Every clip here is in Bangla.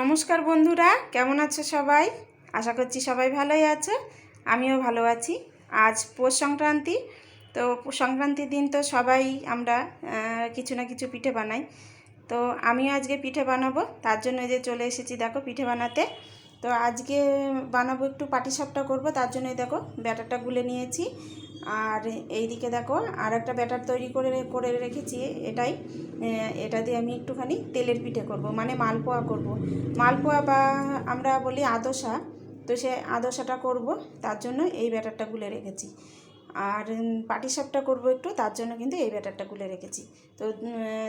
নমস্কার বন্ধুরা, কেমন আছো সবাই? আশা করছি সবাই ভালোই আছে, আমিও ভালো আছি। আজ পৌষ সংক্রান্তি, তো সংক্রান্তির দিন তো সবাই আমরা কিছু না কিছু পিঠে বানাই। তো আমিও আজকে পিঠে বানাবো, তার জন্য যে চলে এসেছি দেখো পিঠে বানাতে। তো আজকে বানাবো একটু পাটিসাপটা করব, তার জন্যই দেখো ব্যাটারটা গুলে নিয়েছি। আর এইদিকে দেখো আর একটা ব্যাটার তৈরি করে করে রেখেছি, এটাই। এটা দিয়ে আমি একটুখানি তেলের পিঠে করব মানে মালপোয়া করব। মালপোয়া বা আমরা বলি আদশা তো সে আদশাটা করব, তার জন্য এই ব্যাটারটা গুলে রেখেছি। আর পাটিসাপটা করব একটু, তার জন্য কিন্তু এই ব্যাটারটা গুলে রেখেছি। তো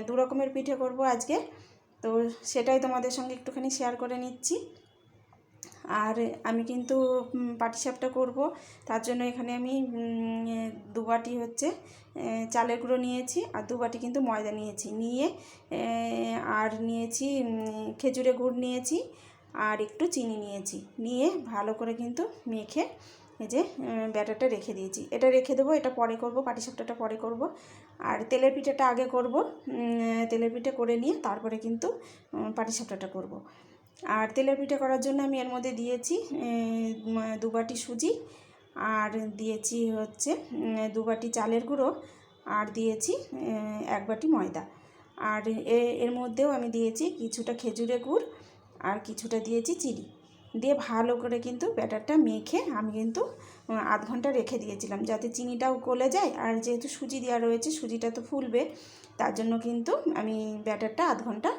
দু রকমের পিঠে করব আজকে। তো সেটাই তোমাদের সঙ্গে একটুখানি শেয়ার করে নিচ্ছি। আর আমি কিন্তু পাটিসাপটা করব। তার জন্য এখানে আমি উম, দু বাটি হচ্ছে চালের গুঁড়ো নিয়েছি আর দু বাটি কিন্তু ময়দা নিয়েছি। নিয়ে আর নিয়েছি খেজুরে গুড় নিয়েছি আর একটু চিনি নিয়েছি। নিয়ে ভালো করে কিন্তু মেখে এই যে ব্যাটারটা রেখে দিয়েছি। এটা রেখে দেবো এটা পরে করব পাটিসাপটাটা পরে করব। আর তেলের পিঠাটা আগে করব তেলের পিঠে করে নিয়ে তারপরে কিন্তু পাটিসাপটাটা করব। আর তেলের পিঠে করার জন্য আমি এর মধ্যে দিয়েছি উম, দু বাটি সুজি আর দিয়েছি হচ্ছে উম, দু বাটি চালের গুঁড়ো আর দিয়েছি এক বাটি ময়দা। আর এর মধ্যেও আমি দিয়েছি কিছুটা খেজুরে গুড় আর কিছুটা দিয়েছি চিনি। দিয়ে ভালো করে কিন্তু ব্যাটারটা মেখে আমি কিন্তু আধ ঘণ্টা রেখে দিয়েছিলাম যাতে চিনিটাও গলে যায়। আর যেহেতু সুজি দেওয়া রয়েছে সুজিটা তো ফুলবে তার জন্য কিন্তু আমি ব্যাটারটা আধ ঘণ্টা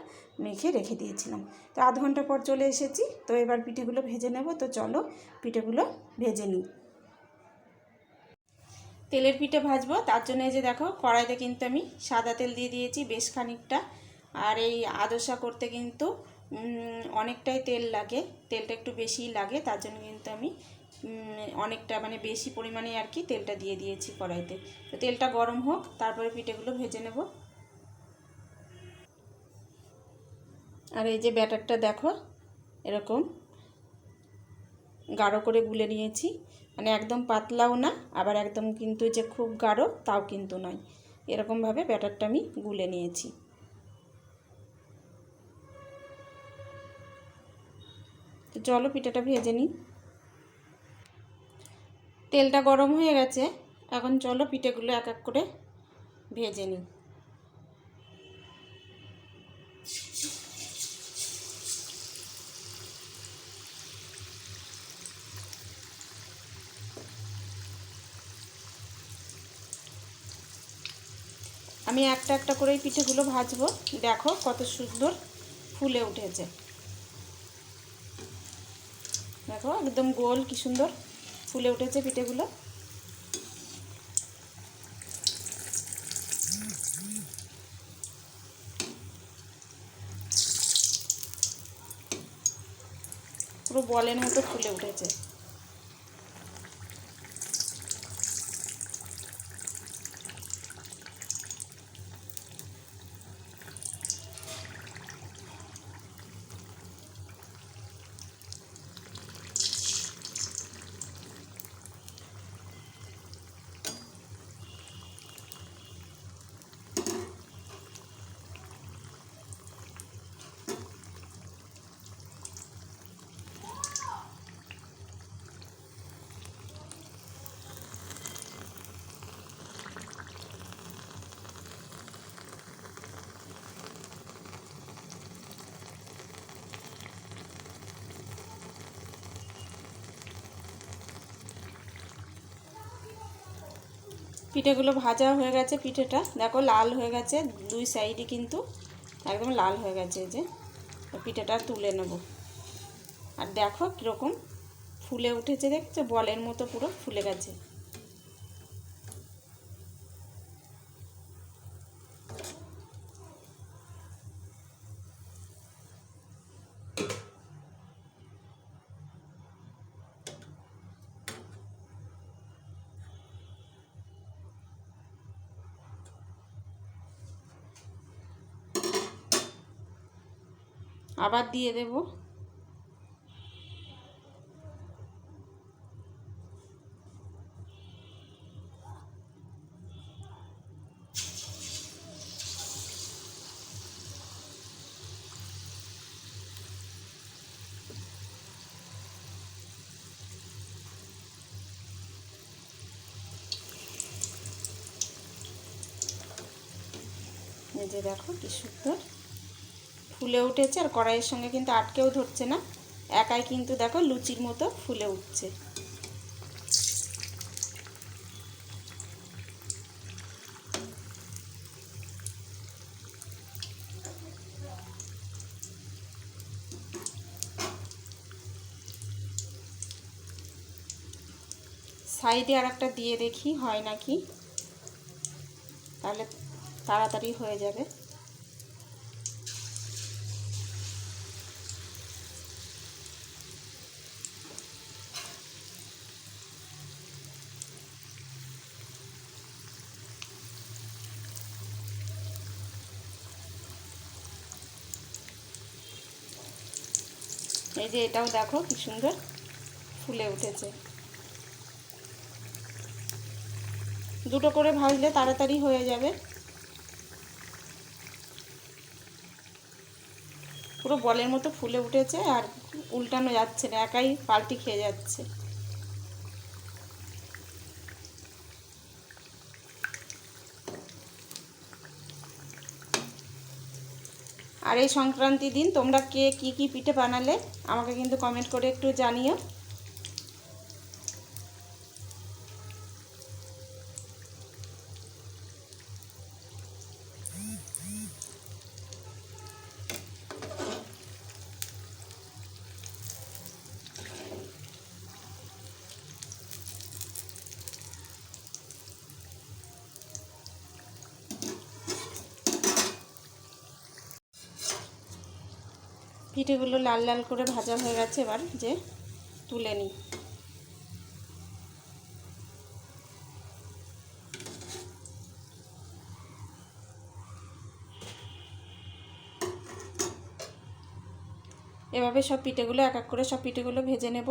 মেখে রেখে দিয়েছিলাম। তো আধ ঘণ্টা পর চলে এসেছি। তো এবার পিঠেগুলো ভেজে নেব। তো চলো পিঠেগুলো ভেজে নিই। তেলের পিঠে ভাজবো। তার জন্য এই যে দেখো, কড়াইতে কিন্তু আমি সাদা তেল দিয়ে দিয়েছি বেশ খানিকটা। আর এই আদসা করতে কিন্তু অনেকটাই তেল লাগে। তেলটা একটু বেশিই লাগে। তার জন্য কিন্তু আমি অনেকটা মানে বেশি পরিমাণে আর কি তেলটা দিয়ে দিয়েছি কড়াইতে। তো তেলটা গরম হোক, তারপরে পিঠেগুলো ভেজে নেব। আর এই যে ব্যাটারটা দেখো, এরকম। গাঢ় করে গুলে নিয়েছি। মানে একদম পাতলাও না, আবার একদম কিন্তু যে খুব গাঢ় তাও কিন্তু নয়। এরকমভাবে ব্যাটারটা আমি গুলে নিয়েছি। তো চলো পিঠাটা ভেজে নিই। তেলটা গরম হয়ে গেছে, এখন চলো পিঠেগুলো এক এক করে ভেজে নিই। আমি একটা একটা করেই পিঠেগুলো ভাজবো। দেখো কত সুন্দর ফুলে উঠেছে। দেখো একদম গোল, কি সুন্দর ফুলে উঠেছে পিঠেগুলো। পুরো বলের মতো ফুলে উঠেছে। পিঠেগুলো ভাজা হয়ে গেছে পিঠেটা। দেখো লাল হয়ে গেছে, দুই সাইডে কিন্তু একদম লাল হয়ে গেছে যে। পিঠেটা তুলে নেব। আর দেখো কীরকম ফুলে উঠেছে, দেখছ? বলের মতো পুরো ফুলে গেছে। আবার দিয়ে দেব। এই যে দেখো কি সুন্দর। ফুলে উঠেছে আর কড়াইয়ের সঙ্গে কিন্তু আটকেও ধরছে না। একাই কিন্তু দেখো লুচির মতো ফুলে উঠছে। সাইডে আর একটা দিয়ে দেখি, হয় নাকি? তাহলে তাড়াতাড়ি হয়ে যাবে। এই যে এটাও দেখো কি সুন্দর ফুলে উঠেছে। দুটো করে ভাজলে তাড়াতাড়ি হয়ে যাবে। পুরো বলের মতো ফুলে উঠেছে আর উল্টানো যাচ্ছে না, একাই পাল্টি খেয়ে যাচ্ছে। আর এই সংক্রান্তি দিন তোমরা কে কি কি পিঠে বানালে আমাকে কিন্তু কমেন্ট করে একটু জানিও। পিঠেগুলো লাল লাল করে ভাজা হয়ে গেছে এবার, যে তুলে নিই। এভাবে সব পিঠেগুলো, এক এক করে সব পিঠেগুলো ভেজে নেব।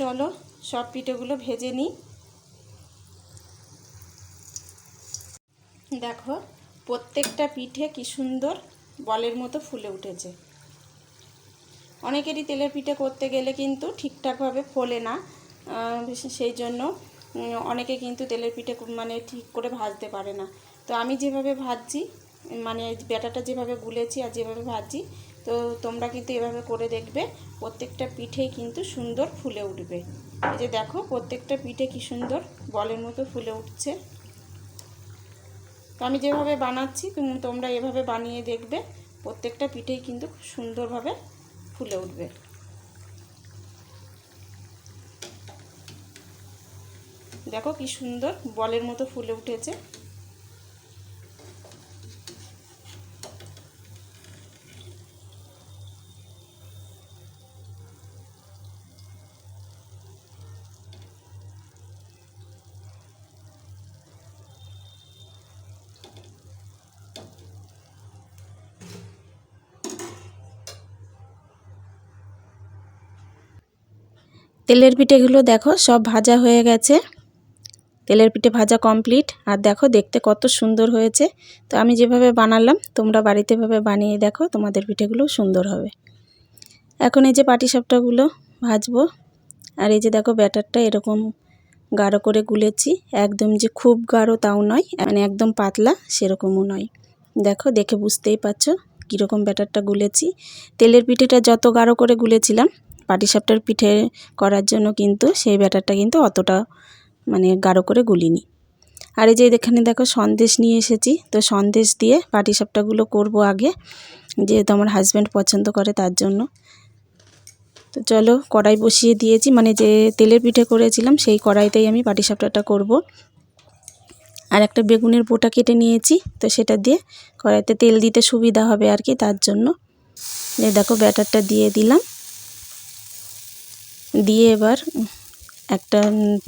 চলো, সব পিঠেগুলো ভেজে নিই। দেখো, প্রত্যেকটা পিঠে কি সুন্দর বলের মতো ফুলে উঠেছে। অনেকেরই তেলের পিঠে করতে গেলে কিন্তু ঠিকঠাকভাবে ফোলে না সেই জন্য অনেকে কিন্তু তেলের পিঠে মানে ঠিক করে ভাজতে পারে না। তো আমি যেভাবে ভাজছি মানে ব্যাটাটা যেভাবে গুলেছি আর যেভাবে ভাজছি তো তোমরা কিন্তু এভাবে করে দেখবে, প্রত্যেকটা পিঠেই কিন্তু সুন্দর ফুলে উঠবে। এই যে দেখো, প্রত্যেকটা পিঠে কি সুন্দর বলের মতো ফুলে উঠছে। তো আমি যেভাবে বানাচ্ছি তোমরা এভাবে বানিয়ে দেখবে, প্রত্যেকটা পিঠেই কিন্তু সুন্দরভাবে ফুলে উঠবে। দেখো কি সুন্দর বলের মতো ফুলে উঠেছে। তেলের পিঠেগুলো দেখো, সব ভাজা হয়ে গেছে। তেলের পিঠে ভাজা কমপ্লিট আর দেখো, দেখতে কত সুন্দর হয়েছে। তো আমি যেভাবে বানালাম, তোমরা বাড়িতে ভাবে বানিয়ে দেখো, তোমাদের পিঠেগুলো সুন্দর হবে। এখন এই যে পাটিসাপটাগুলো ভাজবো। আর এই যে দেখো, ব্যাটারটা এরকম গাঢ় করে গুলেছি। একদম যে খুব গাঢ় তাও নয় মানে একদম পাতলা সেরকমও নয়। দেখো, দেখে বুঝতেই পারছ কীরকম ব্যাটারটা গুলেছি। তেলের পিঠেটা যত গাঢ় করে গুলেছিলাম পাটিসাপটার পিঠে করার জন্য কিন্তু সেই ব্যাটারটা কিন্তু অতটা মানে গাঢ় করে গুলিনি। আর এই যে এখানে দেখো সন্দেশ নিয়ে এসেছি, তো সন্দেশ দিয়ে পাটিসাপটাগুলো করব আগে, যেহেতু আমার হাজব্যান্ড পছন্দ করে তার জন্য। তো চলো কড়াই বসিয়ে দিয়েছি মানে যে তেলের পিঠে করেছিলাম সেই কড়াইতেই আমি পাটিসাপটাটা করব। আর একটা বেগুনের বোটা কেটে নিয়েছি, তো সেটা দিয়ে কড়াইতে তেল দিতে সুবিধা হবে আর কি তার জন্য। দেখো ব্যাটারটা দিয়ে দিলাম। দিয়ে এবার একটা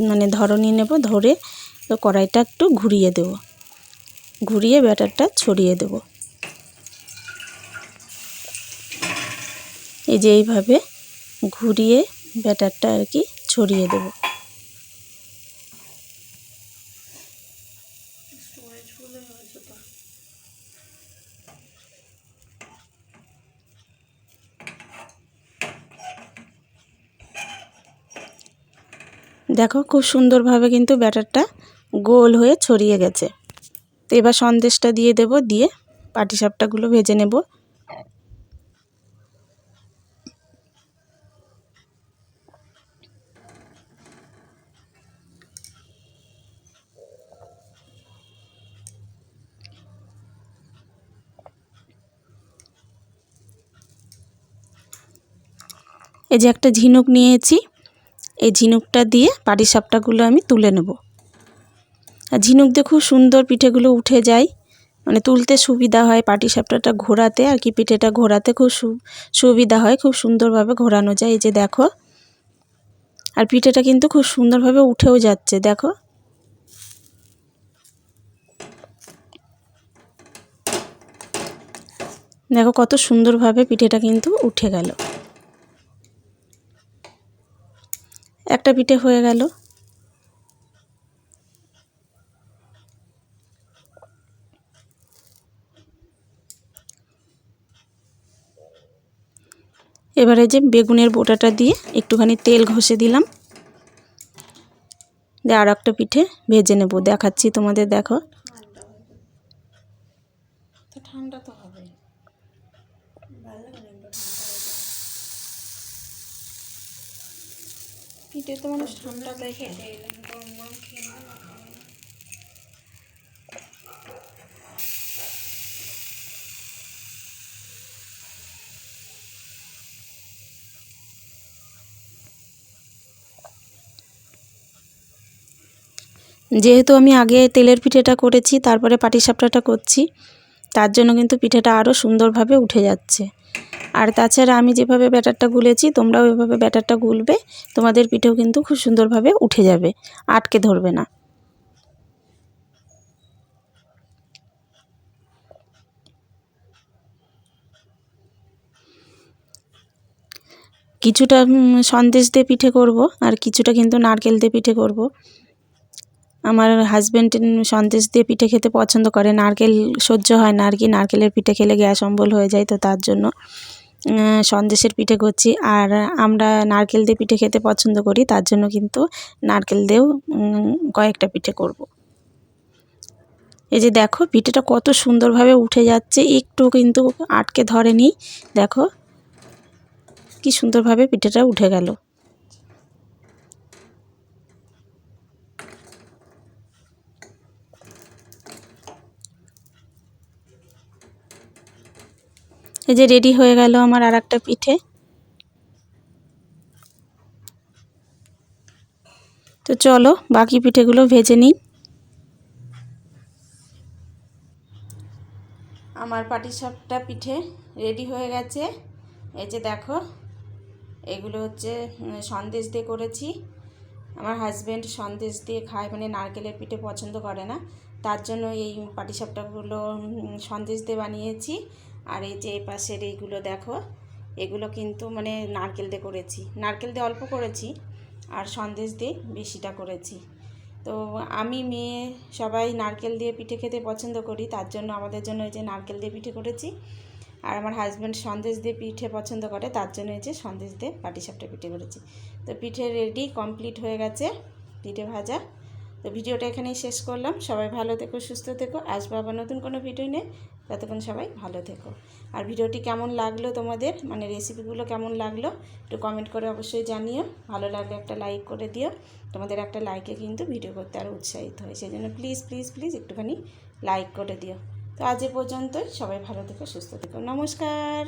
মানে ধরনি নেব, ধরে কড়াইটা একটু ঘুরিয়ে দেব। ঘুরিয়ে ব্যাটারটা ছড়িয়ে দেব। এই যে এইভাবে ঘুরিয়ে ব্যাটারটা আর কি ছড়িয়ে দেব। দেখো খুব সুন্দরভাবে কিন্তু ব্যাটারটা গোল হয়ে ছড়িয়ে গেছে। তো এবার সন্দেশটা দিয়ে দেব, দিয়ে পাটিসাপটাগুলো ভেজে নেব। এই যে একটা ঝিনুক নিয়েছি। এই ঝিনুকটা দিয়ে পাটিসাপটাগুলো আমি তুলে নেব। আর ঝিনুক দিয়ে খুব সুন্দর পিঠেগুলো উঠে যায়। মানে তুলতে সুবিধা হয় পাটিসাপটাটা ঘোরাতে, আর কি পিঠেটা ঘোরাতে খুব সুবিধা হয়, খুব সুন্দরভাবে ঘোরানো যায়। এই যে দেখো, আর পিঠেটা কিন্তু খুব সুন্দরভাবে উঠেও যাচ্ছে, দেখো। দেখো কত সুন্দরভাবে পিঠেটা কিন্তু উঠে গেল। একটা পিঠে হয়ে গেল। এবারে যে বেগুনের বোটাটা দিয়ে একটুখানি তেল ঘষে দিলাম। দিয়ে আর একটা পিঠে ভেজে নেব। দেখাচ্ছি তোমাদের, দেখো ঠান্ডা তো হবে পিঠে তো মানুষ ঠান্ডা দেখে। যেহেতু আমি আগে তেলের পিঠেটা করেছি, তারপরে পাটিসাপটাটা করছি, তার জন্য কিন্তু পিঠেটা আরও সুন্দরভাবে উঠে যাচ্ছে। আর তাছাড়া আমি যেভাবে ব্যাটারটা গুলেছি, তোমরাও এভাবে ব্যাটারটা গুলবে, তোমাদের পিঠেও কিন্তু খুব সুন্দরভাবে উঠে যাবে, আটকে ধরবে না। কিছুটা সন্দেশ দিয়ে পিঠে করব, আর কিছুটা কিন্তু নারকেল দিয়ে পিঠে করব। আমার হাজব্যান্ড সন্দেশ দিয়ে পিঠে খেতে পছন্দ করে। নারকেল সহ্য হয় না আর কি, নারকেলের পিঠে খেলে গ্যাস অম্বল হয়ে যায় তো তার জন্য। সন্দেশের পিঠে করছি। আর আমরা নারকেল দিয়ে পিঠে খেতে পছন্দ করি, তার জন্য কিন্তু নারকেল দিয়েও কয়েকটা পিঠে করব। এই যে দেখো, পিঠেটা কত সুন্দরভাবে উঠে যাচ্ছে, একটু কিন্তু আটকে ধরেনি। দেখো, কি সুন্দরভাবে পিঠেটা উঠে গেল। এই যে রেডি হয়ে গেল আমার আর একটা পিঠে। তো চলো বাকি পিঠেগুলো ভেজে নিই। আমার পাটিসাপটা পিঠে রেডি হয়ে গেছে। এই যে দেখো, এগুলো হচ্ছে সন্দেশ দিয়ে করেছি। আমার হাজব্যান্ড সন্দেশ দিয়ে খায় মানে নারকেলের পিঠে পছন্দ করে না। তার জন্য এই পাটিসাপটাগুলো সন্দেশ দিয়ে বানিয়েছি। আর এই যে পাশের এইগুলো দেখো, এগুলো কিন্তু মানে নারকেল দিয়ে করেছি। নারকেল দিয়ে অল্প করেছি, আর সন্দেশ দিয়ে বেশিটা করেছি। তো আমি মেয়ে, সবাই নারকেল দিয়ে পিঠে খেতে পছন্দ করি, তার জন্য আমাদের জন্য এই যে নারকেল দিয়ে পিঠে করেছি। আর আমার হাজব্যান্ড সন্দেশ দিয়ে পিঠে পছন্দ করে, তার জন্য এই যে সন্দেশ দিয়ে পাটিসাপটা পিঠে করেছি। তো পিঠে রেডি কমপ্লিট হয়ে গেছে পিঠে ভাজা। তো ভিডিওটা এখানেই শেষ করলাম। সবাই ভালো থেকো, সুস্থ থেকো। আসব আবার নতুন কোনো ভিডিও নিয়ে। ততক্ষণ সবাই ভালো থেকো। আর ভিডিওটি কেমন লাগল তোমাদের? মানে রেসিপিগুলো কেমন লাগল? একটু কমেন্ট করে অবশ্যই জানিও। ভালো লাগলে একটা লাইক করে দিও। তোমাদের একটা লাইকে কিন্তু ভিডিও করতে আরও উৎসাহিত হয়। সেই জন্য প্লিজ প্লিজ প্লিজ একটুখানি লাইক করে দিও। তো আজ এ পর্যন্তই। সবাই ভালো থেকো, সুস্থ থেকো। নমস্কার।